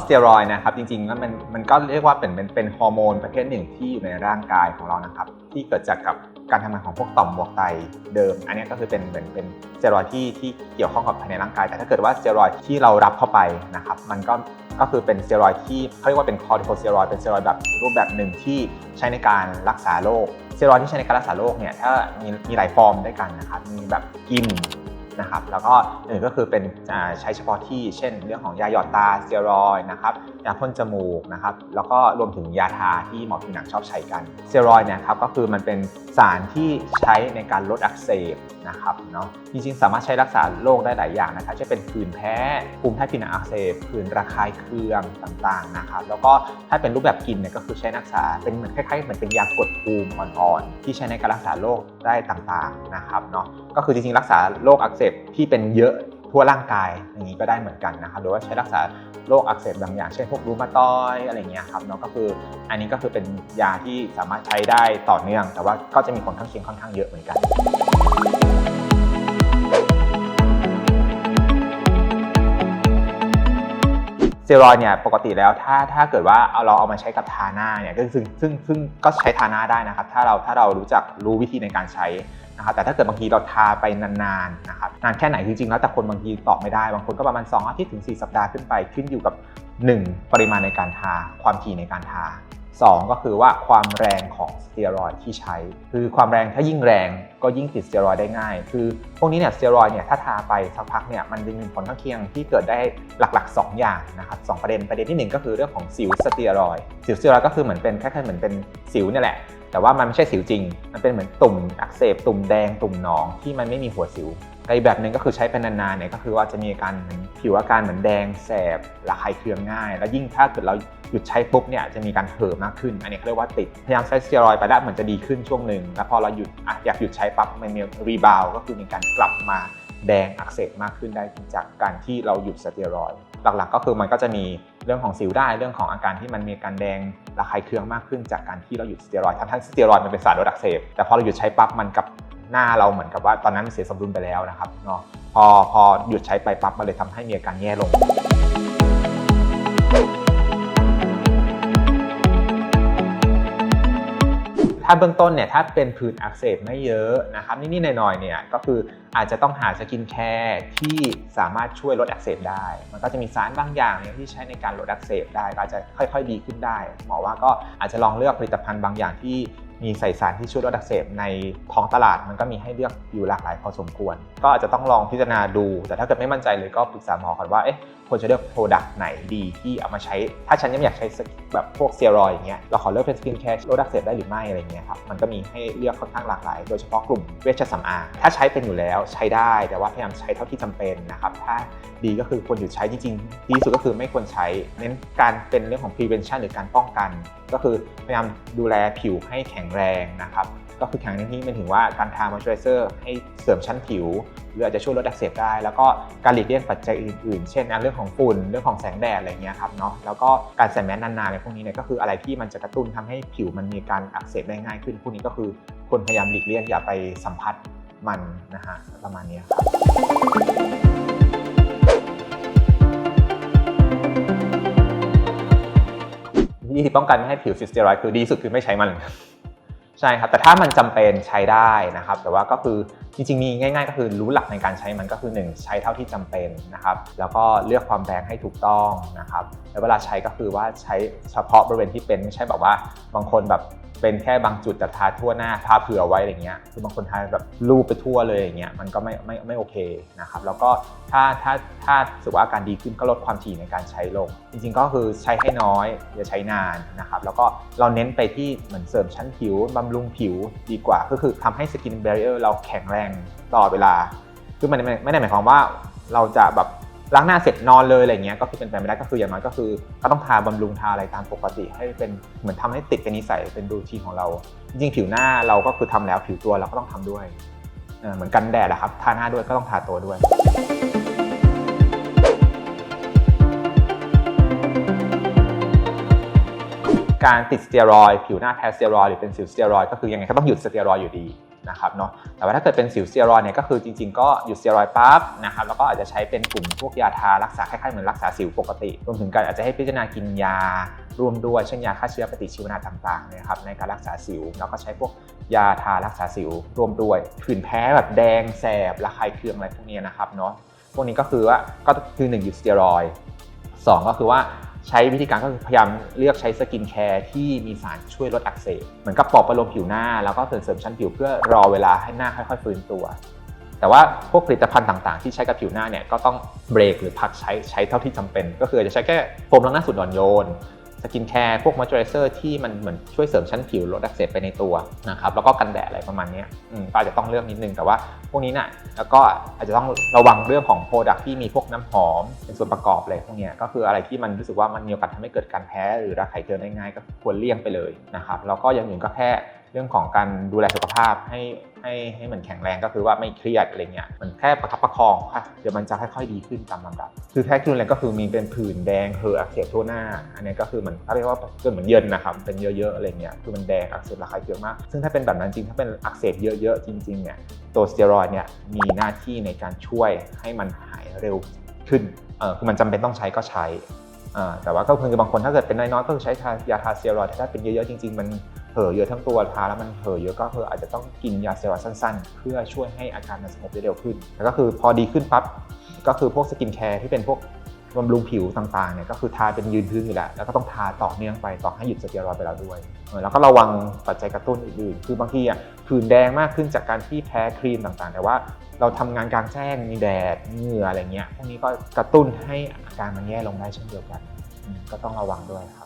สเตียรอยนะครับจริงๆแล้วมันมันก็เรียกว่าเป็นเป็นเป็นฮอร์โมนประเภทหนึ่งที่อยู่ในร่างกายของเรานะครับ ที่เกิดจากกับการทำงานของพวกต่อมหมวกไตเดิม อันนี้ก็คือเป็นเป็นเป็นสเตียรอยที่ที่เกี่ยวข้องกับภายในร่างกาย แต่ถ้าเกิดว่าสเตียรอยที่เรารับเข้าไปนะครับมันก็ก็คือเป็นสเตียรอยที่เขาเรียกว่าเป็นคอร์ติโคสเตียรอยเป็นสเตียรอยแบบรูปแบบหนึ่งที่ใช้ในการรักษาโรคสเตียรอยที่ใช้ในการรักษาโรคเนี่ยถ้ามีมีหลายฟอร์มด้วยกันนะครับมีแบบกิน นะครับแล้วก็หนึ่งก็คือเป็นใช้เฉพาะที่เช่น เรื่องของยาหยอดตาสเตียรอยนะครับยาพ่นจมูกนะครับแล้วก็รวมถึงยาทาที่หมอผิวหนังชอบใช้กันสเตียรอยเนี่ยครับก็คือมันเป็นสารที่ใช้ในการลดอักเสบนะครับเนาะจริงๆ สามารถใช้รักษาโรคได้หลายอย่างนะครับจะเป็นผื่นแพ้ภูมิแพ้ผิวหนังอักเสบผื่นระคายเคืองต่างๆนะครับแล้วก็ถ้าเป็นรูปแบบกินเนี่ยก็คือใช้รักษาเป็นเหมือนคล้ายๆเหมือนเป็นยากดภูมิอ่อนๆที่ใช้ในการรักษาโรคได้ต่างๆนะครับเนาะก็คือจริงๆรักษาโรคอักเสบที่เป็นเยอะทั่วร่างกายอย่างนี้ก็ได้เหมือนกันนะครับหรือว่าใช้รักษาโรคอักเสบบางอย่าง เช่นพวกรูมาตอยด์อะไรเงี้ยครับเนาะก็คืออันนี้ก็คือเป็นยาที่สามารถใช้ได้ต่อเนื่อง แต่ว่าก็จะมีผลข้างเคียงค่อนข้างเยอะเหมือนกันเตียรอยเนี่ยปกติแล้วถ้าถ้าเกิดว่าเอาเราเอามาใช้กับทาหน้าเนี่ยก็ซึ่งซึ่งซึ่งก็ใช้ทาหน้าได้นะครับ ถ้าเราถ้าเรารู้จักรู้วิธีในการใช้ นะครับแต่ถ้าเกิดบางทีเราทาไปนานๆนะครับนานแค่ไหนจริงๆแล้วแต่คนบางทีตอบไม่ได้ บางคนก็ประมาณ 2 อาทิตย์ถึง 4 สัปดาห์ขึ้นไปขึ้นอยู่กับ 1 ปริมาณในการทา ความถี่ในการทา 2 ก็คือว่าความแรงของสเตียรอยด์ที่ใช้ คือความแรงถ้ายิ่งแรงก็ยิ่งติดสเตียรอยได้ง่าย คือพวกนี้เนี่ยสเตียรอยเนี่ยถ้าทาไปสักพักเนี่ยมันจะมีผลข้างเคียงที่เกิดได้หลักๆ 2 อย่างนะครับสองประเด็นประเด็นที่ 1 ก็คือเรื่องของสิวสเตียรอยสิวสเตียรอยก็คือเหมือนเป็นคล้ายๆเหมือนเป็นสิวเนี่ยแหละ แต่ว่ามันไม่ใช่สิวจริง มันเป็นเหมือนตุ่มอักเสบตุ่มแดงตุ่มหนองที่มันไม่มีหัวสิวในแบบหนึ่งก็คือใช้ไปนานๆเนี่ยก็คือว่าจะมีอาการเหมือนผิวอาการเหมือนแดงแสบระคายเคืองง่าย แล้วยิ่งถ้าเกิดเราหยุดใช้ปุ๊บเนี่ยจะมีการเห่อมากขึ้น อันนี้เขาเรียกว่าติด พยายามใช้สเตียรอยไปแล้วเหมือนจะดีขึ้นช่วงหนึ่งแล้วพอเราหยุดออยากหยุดใช้ปั๊บมันมีรีบาวก็คือมีการกลับมาแดงอักเสบมากขึ้นได้จากการที่เราหยุดสเตียรอย หลักๆ ก็คือมันก็จะมีเรื่องของสิวได้เรื่องของอาการที่มันมีการแดงระคายเคืองมากขึ้นจากการที่เราหยุดสเตียรอยด์ทั้งสเตียรอยด์มันเป็นสารลดอักเสบแต่พอเราหยุดใช้ปั๊บมันกับหน้าเราเหมือนกับว่าตอนนั้นมันเสียสมดุลไปแล้วนะครับเนาะพอพอหยุดใช้ไปปั๊บมันเลยทำให้มีอาการแย่ลง ถ้าเบื้องต้นเนี่ยถ้าเป็นผื่นอักเสบไม่เยอะนะครับนิดๆหน่อยๆเนี่ยก็คืออาจจะต้องหาสกินแคร์ที่สามารถช่วยลดอักเสบได้ มันก็จะมีสารบางอย่างเนี่ยที่ใช้ในการลดอักเสบได้ก็อาจจะค่อย ๆ ดีขึ้นได้ หมอว่าก็อาจจะลองเลือกผลิตภัณฑ์บางอย่างที่ มีใส่สารที่ช่วยลดอักเสบในท้องตลาดมันก็มีให้เลือกอยู่หลากหลายพอสมควร ก็อาจจะต้องลองพิจารณาดู แต่ถ้าเกิดไม่มั่นใจเลยก็ปรึกษาหมอก่อนว่าเอ๊ะควรจะเลือกโปรดักต์ไหนดีที่เอามาใช้ ถ้าฉันยังอยากใช้แบบพวกเซียรอยอย่างเงี้ยเราขอเลือกเป็นสกินแคร์ลดอักเสบได้หรือไม่อะไรเงี้ยครับมันก็มีให้เลือกค่อนข้างหลากหลาย โดยเฉพาะกลุ่มเวชสำอางถ้าใช้เป็นอยู่แล้วใช้ได้แต่ว่าพยายามใช้เท่าที่จำเป็นนะครับถ้าดีก็คือควรหยุดใช้จริงๆ ดีที่สุดก็คือไม่ควรใช้ เน้นการเป็นเรื่องของ prevention หรือการป้องกัน ก็คือพยายามดูแลผิวให้แข็งแรงนะครับก็คือแข็งในที่มายถึงว่าการทามอยเจอร์เซอร์ให้เสริมชั้นผิว หรืออาจจะช่วยลดอักเสบได้ แล้วก็การหลีกเลี่ยงปัจจัยอื่นๆ เช่นเรื่องของฝุ่นเรื่องของแสงแดดอะไรเงี้ยครับเนาะแล้วก็การใส่แมสนานๆในพวกนี้เนี่ยก็คืออะไรที่มันจะกระตุ้นทำให้ผิวมันมีการอักเสบได้ง่ายขึ้นพวกนี้ก็คือควรพยายามหลีกเลี่ยงอย่าไปสัมผัสมันนะฮะประมาณนี้ครับ วิธีป้องกันไม่ให้ผิวสิสเตียรอยด์คือดีสุดคือไม่ใช้มันใช่ครับแต่ถ้ามันจำเป็นใช้ได้นะครับ แต่ว่าก็คือจริงๆมีง่าย ๆ ก็คือรู้หลักในการใช้มันก็คือ 1 ใช้เท่าที่จำเป็นนะครับ แล้วก็เลือกความแรงให้ถูกต้องนะครับแล้วเวลาใช้ก็คือว่าใช้เฉพาะบริเวณที่เป็นไม่ใช่แบบว่าบางคนแบบเป็นแค่บางจุดแต่ทาทั่วหน้าทาเผื่อไว้อะไรเงี้ยคือบางคนทาแบบรูปไปทั่วเลยอย่างเงี้ยมันก็ไม่ไม่ไม่โอเคนะครับแล้วก็ถ้าถ้าถ้าสึกว่าอาการดีขึ้นก็ลดความถี่ในการใช้ลง จริงๆก็คือใช้ให้น้อยอย่าใช้นานนะครับแล้วก็เราเน้นไปที่เหมือนเสริมชั้นผิวบำรุงผิวดีกว่า ก็คือทำให้สกินเบรเออร์เราแข็งแรงตลอดเวลา คือมันไม่ได้หมายความว่าเราจะแบบ ล้างหน้าเสร็จนอนเลยอะไรเงี้ยก็คือเป็นไปไม่ได้ก็คืออย่างน้อยก็คือก็ต้องทาบำรุงทาอะไรตามปกติ ให้เป็นเหมือนทำให้ติดเป็นนิสัยเป็นรูทีนของเรา จริงๆผิวหน้าเราก็คือทำแล้วผิวตัวเราก็ต้องทำด้วยเหมือนกันแดดอะครับทาหน้าด้วยก็ต้องทาตัวด้วยการติดสเตียรอยด์ผิวหน้าแพ้สเตียรอยด์หรือเป็นสิวสเตียรอยด์ก็คือยังไงก็ต้องหยุดสเตียรอยด์อยู่ดี นะครับเนาะแต่ว่าถ้าเกิดเป็นสิวสเตียรอยเนี่ยก็คือจริงๆ ก็หยุดสเตียรอยปั๊บนะครับแล้วก็อาจจะใช้เป็นกลุ่มพวกยาทารักษาคล้ายๆเหมือนรักษาสิวปกติรวมถึงการอาจจะให้พิจารณากินยาร่วมด้วยเช่นยาฆ่าเชื้อปฏิชีวนะต่างๆนะครับในการรักษาสิวแล้วก็ใช้พวกยาทารักษาสิวร่วมด้วยผื่นแพ้แบบแดงแสบระคายเคืองอะไรพวกนี้นะครับเนาะพวกนี้ก็คือว่าก็คือหนึ่งหยุดสเตียรอยด์สองก็คือว่า ใช้วิธีการก็คือพยายามเลือกใช้สกินแคร์ที่มีสารช่วยลดอักเสบเหมือนกับปลอบประโลมผิวหน้า แล้วก็เสริมเสริมชั้นผิวเพื่อรอเวลาให้หน้าค่อยๆฟื้นตัว แต่ว่าพวกผลิตภัณฑ์ต่างๆ ที่ใช้กับผิวหน้าเนี่ยก็ต้องเบรกหรือพักใช้ใช้เท่าที่จำเป็น ก็คือจะใช้แค่โฟมล้างหน้าสูตรอ่อนโยน กินแคร์พวกมอยเจอไรเซอร์ที่มันเหมือนช่วยเสริมชั้นผิวลดอักเสบไปในตัวนะครับแล้วก็กันแดดอะไรประมาณนี้อืมก็อาจจะต้องเลือกนิดนึงแต่ว่าพวกนี้น่ะแล้วก็อาจจะต้องระวังเรื่องของโปรดักที่มีพวกน้ำหอมเป็นส่วนประกอบอะไรพวกนี้ก็คืออะไรที่มันรู้สึกว่ามันมีโอกาสทำให้เกิดการแพ้ หรือระคายเคืองได้ง่ายก็ควรเลี่ยงไปเลยนะครับแล้วก็อย่างอื่นก็แค่เรื่องของการดูแลสุขภาพให้ให้ให้มันแข็งแรงก็คือว่าไม่เครียดอะไรเงี้ยมันแค่ประคับประคองค่ะเดี๋ยวมันจะค่อยๆดีขึ้นตามลำดับ คือแท้ครุนแรงก็คือมีเป็นผื่นแดงเฮออักเสบทั่วหน้า อันนี้ก็คือมันเขาเรียกว่าเป็นเหมือนเยินนะครับเป็นเยอะๆอะไรเงี้ยคือมันแดงอักเสบระคายเคืองมาก ซึ่งถ้าเป็นแบบนั้นจริงถ้าเป็นอักเสบเยอะๆจริงๆเนี่ยตัวสเตียรอยด์เนี่ยมีหน้าที่ในการช่วยให้มันหายเร็วขึ้นเออคือมันจำเป็นต้องใช้ก็ใช้แต่ว่าก็คือบางคนถ้าเกิดเป็นน้อยๆก็ใช้ยาทาสเตียรอยด์แต่ถ้าเป็นเยอะๆจริง ๆ มัน เห่อเยอะทั้งตัวทาแล้วมันเห่อเยอะก็คืออาจจะต้องกินยาสเตียรอยด์สั้น ๆ เพื่อช่วยให้อาการมันสงบได้เร็วขึ้น แล้วก็คือพอดีขึ้นปั๊บก็คือพวกสกินแคร์ที่เป็นพวกบำรุงผิวต่างๆเนี่ยก็คือทาเป็นยืนพื้นอยู่แล้วแล้วก็ต้องทาต่อเนื่องไปต่อให้หยุดสเตียรอยด์ไปแล้วด้วยแล้วก็ระวังปัจจัยกระตุ้นอื่นๆ คือบางทีอะผื่นแดงมากขึ้นจากการที่แพ้ครีมต่างๆ แต่ว่าเราทำงานกลางแจ้งมีแดดเหงื่ออะไรเงี้ยพวกนี้ก็กระตุ้นให้อาการมันแย่ลงได้เช่นเดียวกัน ก็ต้องระวังด้วยครับ